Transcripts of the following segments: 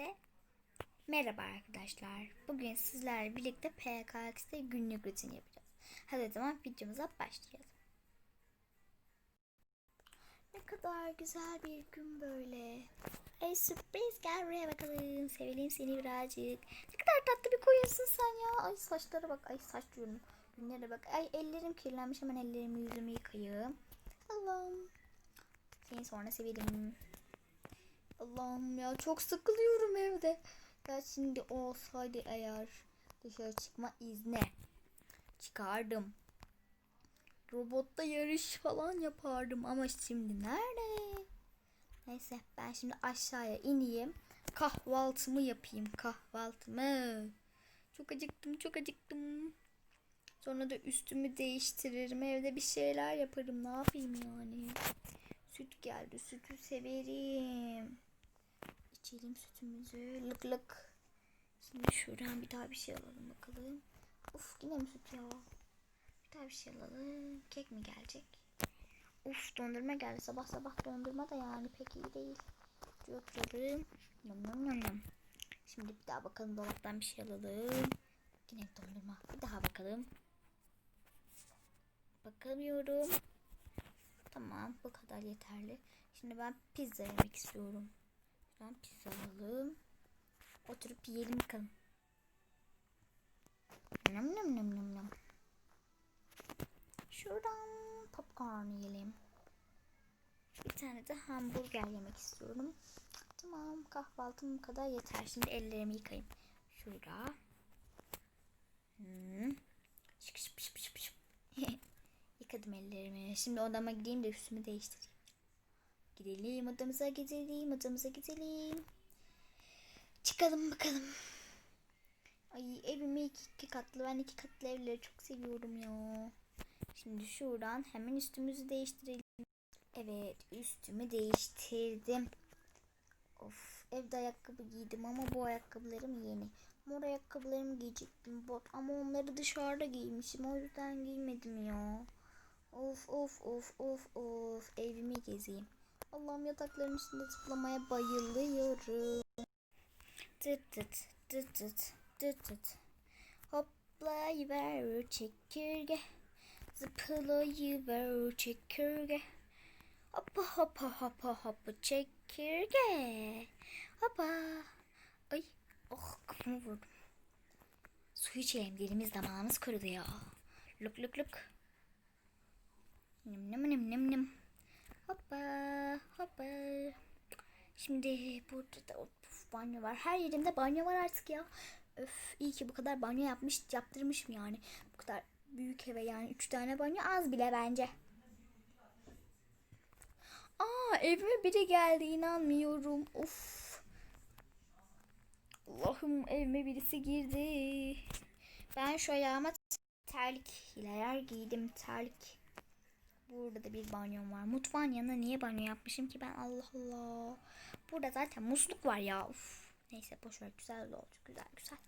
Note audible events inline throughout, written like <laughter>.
Hepinize merhaba arkadaşlar. Bugün sizlerle birlikte PKX'de günlük rutin yapacağız. Hadi o zaman videomuza başlayalım. Ne kadar güzel bir gün böyle. Ay sürpriz gel buraya bakalım. Sevelim seni birazcık. Ne kadar tatlı bir koyunsun sen ya. Ay saçlara bak. Ay saç diyorum. Günlere bak. Ay ellerim kirlenmiş. Hemen ellerimi yüzümü yıkayayım. Allah'ım. Seni sonra sevelim. Allah'ım ya çok sıkılıyorum evde. Ya şimdi olsaydı eğer dışarı çıkma izni çıkardım. Robotta yarış falan yapardım ama şimdi nerede? Neyse ben şimdi aşağıya ineyim. Kahvaltımı yapayım kahvaltımı. Çok acıktım çok acıktım. Sonra da üstümü değiştiririm. Evde bir şeyler yaparım. Ne yapayım yani? Süt geldi. Sütü severim. İçelim sütümüzü. Lık lık. Şimdi şuradan bir daha bir şey alalım bakalım. Uf yine mi süt ya? Bir daha bir şey alalım. Kek mi gelecek? Uf dondurma geldi. Sabah sabah dondurma da yani pek iyi değil. Oturalım. Yum yum yum yum. Şimdi bir daha bakalım dolaptan bir şey alalım. Yine dondurma. Bir daha bakalım. Bakamıyorum. Tamam bu kadar yeterli. Şimdi ben pizza yemek istiyorum. Ben pizza alalım. Oturup yiyelim bakalım. Nam nam nam nam nam. Şuradan popcorn yiyelim. Bir tane de hamburger yemek istiyorum. Tamam kahvaltım bu kadar yeter. Şimdi ellerimi yıkayayım. Şurada. Hmm. Şık şıp şıp şıp. <laughs> Yıkadım ellerimi. Şimdi odama gideyim de üstümü değiştireyim. Gidelim odamıza gidelim odamıza gidelim. Çıkalım bakalım. Ay evimi iki, iki katlı. Ben iki katlı evleri çok seviyorum ya. Şimdi şuradan hemen üstümüzü değiştirelim. Evet üstümü değiştirdim. Of evde ayakkabı giydim ama bu ayakkabılarım yeni. Mor ayakkabılarımı giyecektim ama onları dışarıda giymişim o yüzden giymedim ya. Of of of of of evimi gezeyim. Allah'ım yatakların üstünde zıplamaya bayılıyorum. Tıt tıt tıt tıt tıt tıt. Hoplayıver çekirge. Zıplayıver çekirge. Hoppa hoppa hoppa hoppa çekirge. Hoppa. Ay oh kafamı vurdum. Su içelim dilimiz damağımız kurudu ya. Luk luk luk. Nim nim nim nim nim. Hoppa hoppa. Şimdi burada da of, banyo var. Her yerimde banyo var artık ya. Öf iyi ki bu kadar banyo yapmış yaptırmışım yani. Bu kadar büyük eve yani üç tane banyo az bile bence. Aa evime biri geldi inanmıyorum. Of. Allah'ım evime birisi girdi. Ben şu ayağıma terlik hileler giydim terlik. Burada da bir banyom var. Mutfağın yanına niye banyo yapmışım ki ben Allah Allah. Burada zaten musluk var ya. Uf. Neyse boş ver güzel oldu. Güzel güzel.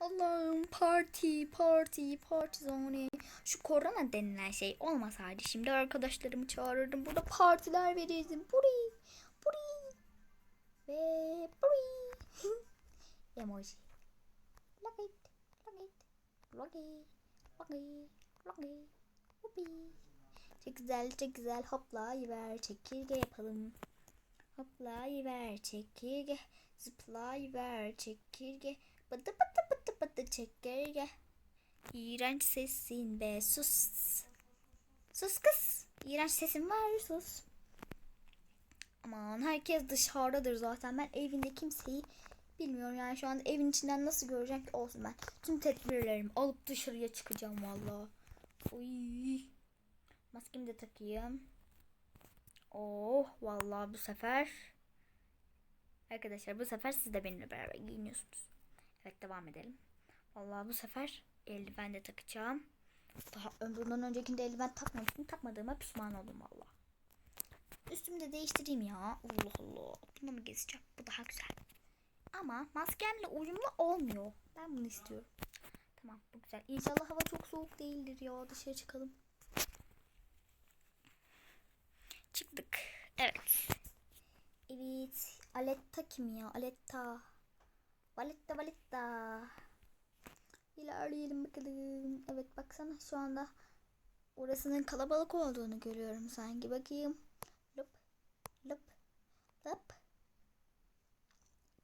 Allah'ım parti parti parti zone. Şu korona denilen şey olmasaydı şimdi arkadaşlarımı çağırırdım. Burada partiler verirdim. Buri buri ve buri. <laughs> Emoji. Look it. Look it. Look. Çok güzel çok güzel hoplayıver çekirge yapalım. Hoplayıver çekirge. Zıplayıver çekirge. Bıdı bıdı bıdı bıdı çekirge. İğrenç sesin be sus. Sus kız. İğrenç sesin var sus. Aman herkes dışarıdadır zaten. Ben evinde kimseyi bilmiyorum yani şu anda evin içinden nasıl göreceğim ki olsun ben. Tüm tedbirlerimi alıp dışarıya çıkacağım valla. Oy. Maskemi de takayım. Oh vallahi bu sefer Arkadaşlar bu sefer siz de benimle beraber giyiniyorsunuz. Evet devam edelim. Vallahi bu sefer eldiven de takacağım. Daha bundan öncekinde eldiven takmamıştım. Takmadığıma pişman oldum valla. Üstümü de değiştireyim ya. Allah Allah. Bunu mu gezeceğim? Bu daha güzel. Ama maskemle uyumlu olmuyor. Ben bunu istiyorum. Tamam bu güzel. İnşallah hava çok soğuk değildir ya. Dışarı çıkalım. Çıktık. Evet. Evet. Aletta kim ya? Aletta. Valetta valetta. İlerleyelim bakalım. Evet baksana şu anda orasının kalabalık olduğunu görüyorum sanki. Bakayım. Lop lop lop.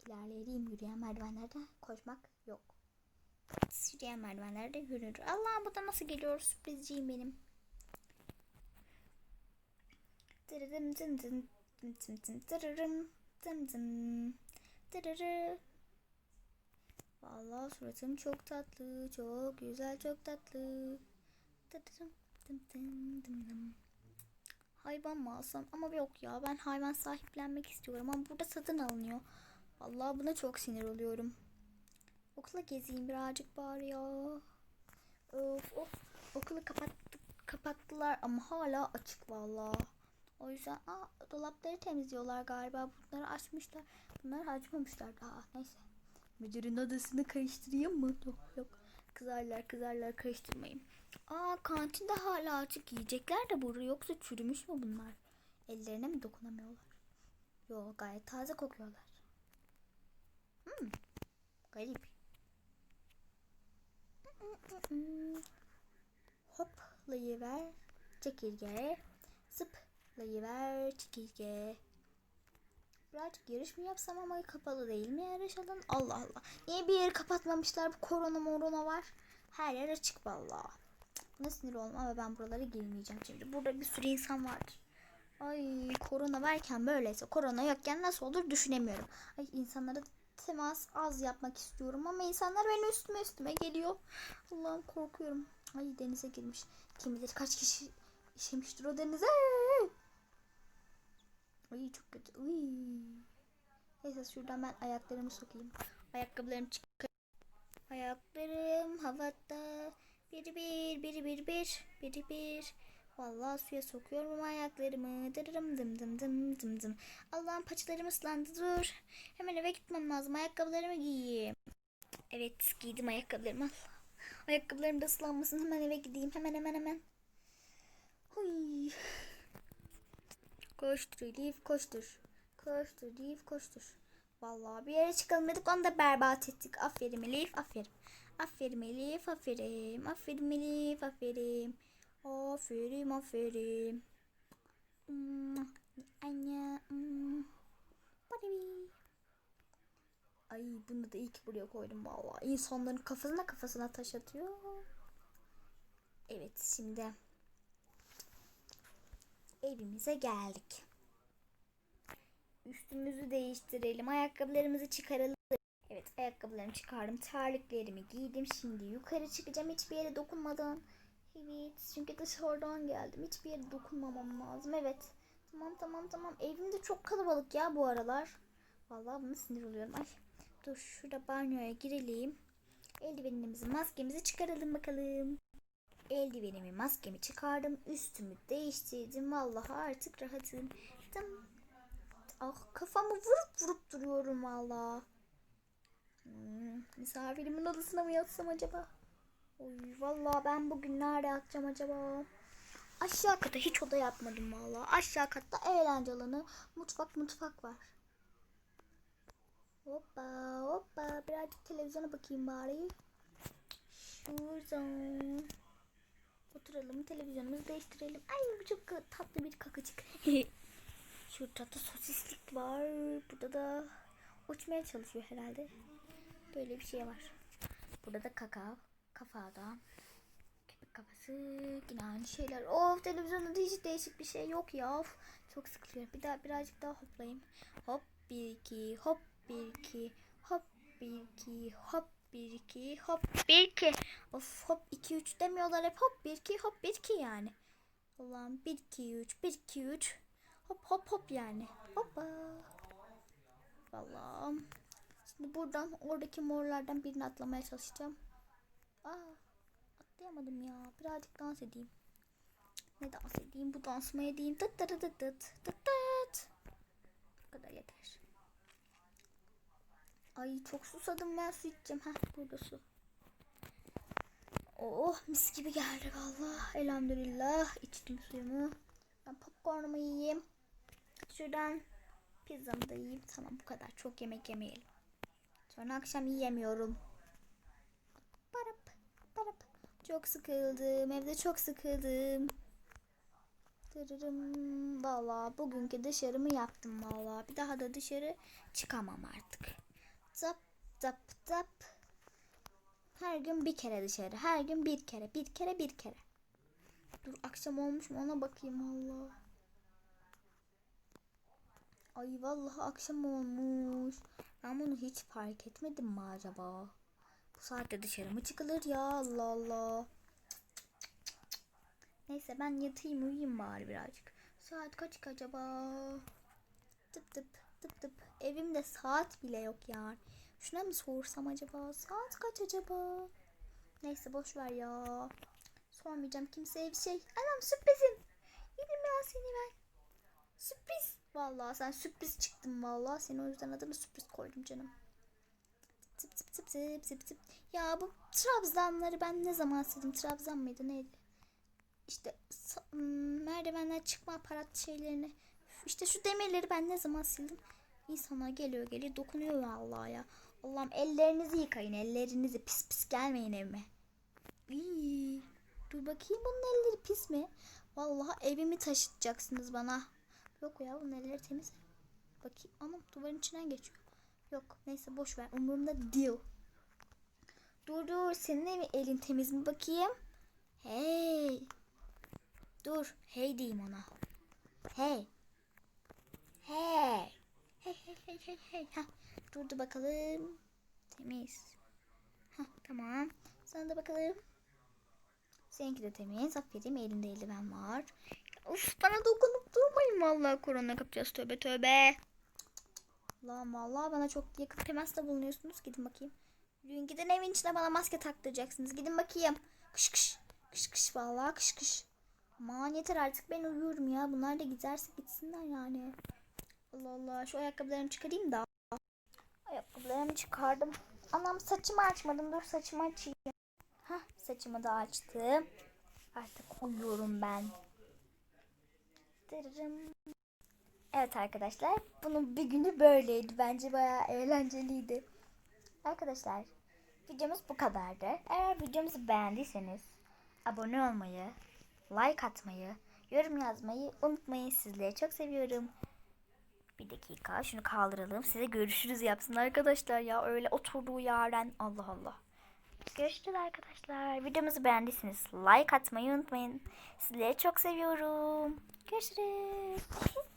İlerleyelim. Yürüyen merdivenlerde koşmak yok. Yürüyen merdivenlerde yürür. Allah bu da nasıl geliyor? Sürprizciyim benim. Dırırım dın dın dın dın dın dırırım dın dın. Vallahi suratım çok tatlı, çok güzel, çok tatlı. Dırırım dım dım dım. Hayvan mı alsam? Ama yok ya ben hayvan sahiplenmek istiyorum ama burada satın alınıyor. Vallahi buna çok sinir oluyorum. Okula gezeyim birazcık bari ya. Of of. Okulu kapattı, kapattılar ama hala açık vallahi. O yüzden aa, dolapları temizliyorlar galiba. Bunları açmışlar. Bunları açmamışlar daha. Neyse. Müdürün odasını karıştırayım mı? Yok yok. Kızarlar kızarlar karıştırmayayım. Aa kantinde hala açık yiyecekler de burada yoksa çürümüş mü bunlar? Ellerine mi dokunamıyorlar? Yok gayet taze kokuyorlar. Hmm, garip. Hoplayıver çekirge. Zıplayıver çekirge. Birazcık yarış mı yapsam ama kapalı değil mi yarış alanı? Allah Allah. Niye bir yeri kapatmamışlar? Bu korona morona var. Her yer açık vallahi. Buna sinir olma ve ben buralara girmeyeceğim şimdi. Burada bir sürü insan vardır. Ay korona varken böyleyse korona yokken nasıl olur düşünemiyorum. Ay insanlara temas az yapmak istiyorum ama insanlar benim üstüme üstüme geliyor. Allah'ım korkuyorum. Ay denize girmiş. Kim bilir kaç kişi işemiştir o denize. Ay çok kötü. Uy. Neyse şuradan ben ayaklarımı sokayım. Ayakkabılarımı çıkar. Ayaklarım havada. Biri bir, biri bir bir, biri bir. Vallahi suya sokuyorum ayaklarımı. Dırırım dım dım dım dım dım. Allah'ım paçalarım ıslandı dur. Hemen eve gitmem lazım. Ayakkabılarımı giyeyim. Evet giydim ayakkabılarımı. Ayakkabılarım da ıslanmasın. Hemen eve gideyim. Hemen hemen hemen. Huy. Koştur Elif koştur. Koştur Elif koştur. Vallahi bir yere çıkalım dedik onu da berbat ettik. Aferin Elif aferin. Aferin Elif aferin. Aferin Elif aferin. Aferin aferin. Anne. Ay bunu da iyi ki buraya koydum vallahi. İnsanların kafasına kafasına taş atıyor. Evet şimdi evimize geldik. Üstümüzü değiştirelim. Ayakkabılarımızı çıkaralım. Evet ayakkabılarımı çıkardım. Terliklerimi giydim. Şimdi yukarı çıkacağım hiçbir yere dokunmadan. Evet çünkü dışarıdan geldim. Hiçbir yere dokunmamam lazım. Evet. Tamam tamam tamam. Evim de çok kalabalık ya bu aralar. Vallahi buna sinir oluyorum. Ay dur şurada banyoya girelim. Eldivenimizi maskemizi çıkaralım bakalım. Eldivenimi maskemi çıkardım. Üstümü değiştirdim. Vallahi artık rahatım. Tamam. Ah kafamı vurup vurup duruyorum valla. Hmm, misafirimin odasına mı yatsam acaba? Oy valla ben bugün nerede yatacağım acaba? Aşağı kata hiç oda yapmadım valla. Aşağı katta eğlence alanı, mutfak mutfak var. Hoppa hoppa birazcık televizyona bakayım bari. Şuradan. Oturalım televizyonumuzu değiştirelim. Ay bu çok tatlı bir kakacık. <laughs> Şurada da sosislik var. Burada da uçmaya çalışıyor herhalde. Böyle bir şey var. Burada da kaka kafada. Köpek kafası. Yine aynı şeyler. Of televizyonda da hiç değişik bir şey yok ya. Of, çok sıkılıyor. Bir daha birazcık daha hoplayayım. Hop bir iki hop bir iki hop bir iki hop bir iki hop bir iki. Of hop iki üç demiyorlar hep hop bir iki hop bir iki yani. Allah'ım bir iki üç bir iki üç. Hop hop hop yani. Hoppa. Vallahi. Şimdi buradan oradaki morlardan birini atlamaya çalışacağım. Aa, atlayamadım ya. Birazcık dans edeyim. Ne dans edeyim? Bu dans mı edeyim? Tıt tıt tıt tıt tıt tıt. Bu kadar yeter. Ay çok susadım ben su içeceğim. Heh burada su. Oh mis gibi geldi valla. Elhamdülillah içtim suyumu. Ben popcornumu yiyeyim. Şuradan Pizzamı da yiyeyim. Tamam bu kadar. Çok yemek yemeyelim. Sonra akşam yiyemiyorum. Barap, barap. Çok sıkıldım. Evde çok sıkıldım. Tırırım. Valla bugünkü dışarımı yaptım valla. Bir daha da dışarı çıkamam artık. Zap zap zap. Her gün bir kere dışarı. Her gün bir kere. Bir kere bir kere. Dur akşam olmuş mu ona bakayım valla. Ay vallahi akşam olmuş. Ben bunu hiç fark etmedim mi acaba? Bu saatte dışarı mı çıkılır ya Allah Allah. Neyse ben yatayım uyuyayım bari birazcık. Saat kaç acaba? Tıp tıp tıp tıp. Evimde saat bile yok ya. Şuna mı sorsam acaba? Saat kaç acaba? Neyse boş ver ya. Sormayacağım kimseye bir şey. Anam sürprizim. Yedim ya seni ben. Sürpriz. Vallahi sen sürpriz çıktın vallahi. Seni o yüzden adını sürpriz koydum canım. Tıp tıp tıp tıp tıp tıp. Ya bu trabzanları ben ne zaman sildim? Trabzan mıydı neydi? İşte merdivenler çıkma aparat şeylerini. İşte şu demirleri ben ne zaman sildim? İnsanlar geliyor geliyor dokunuyor vallahi ya. Allah'ım ellerinizi yıkayın ellerinizi pis pis gelmeyin evime. İyi. Dur bakayım bunun elleri pis mi? Vallahi evimi taşıtacaksınız bana. Yok ya bunun elleri temiz. Bakayım ama duvarın içinden geçiyor. Yok neyse boş ver umurumda değil. Dur dur senin evi elin temiz mi bakayım? Hey. Dur hey diyeyim ona. Hey. Hey. Hey hey hey hey hey. Hah, durdu bakalım. Temiz. Hah, tamam. Sana da bakalım. Seninki de temiz. Aferin elinde eldiven var. Of bana dokunup durmayın vallahi korona kapacağız tövbe tövbe. Lan vallahi bana çok yakın temasta bulunuyorsunuz. Gidin bakayım. Yürüyün gidin evin içine bana maske taktıracaksınız. Gidin bakayım. Kış kış. Kış kış vallahi kış kış. Aman yeter artık ben uyuyorum ya. Bunlar da giderse gitsinler yani. Allah Allah şu ayakkabılarımı çıkarayım da. Ayakkabılarımı çıkardım. Anam saçımı açmadım. Dur saçımı açayım. Hah saçımı da açtım. Artık uyuyorum ben. Dırırım. Evet arkadaşlar bunun bir günü böyleydi. Bence bayağı eğlenceliydi. Arkadaşlar videomuz bu kadardı. Eğer videomuzu beğendiyseniz abone olmayı, like atmayı, yorum yazmayı unutmayın. Sizleri çok seviyorum. Bir dakika şunu kaldıralım. Size görüşürüz yapsın arkadaşlar ya. Öyle oturduğu yerden Allah Allah. Görüşürüz arkadaşlar. Videomuzu beğendiyseniz like atmayı unutmayın. Sizleri çok seviyorum. Görüşürüz. <laughs>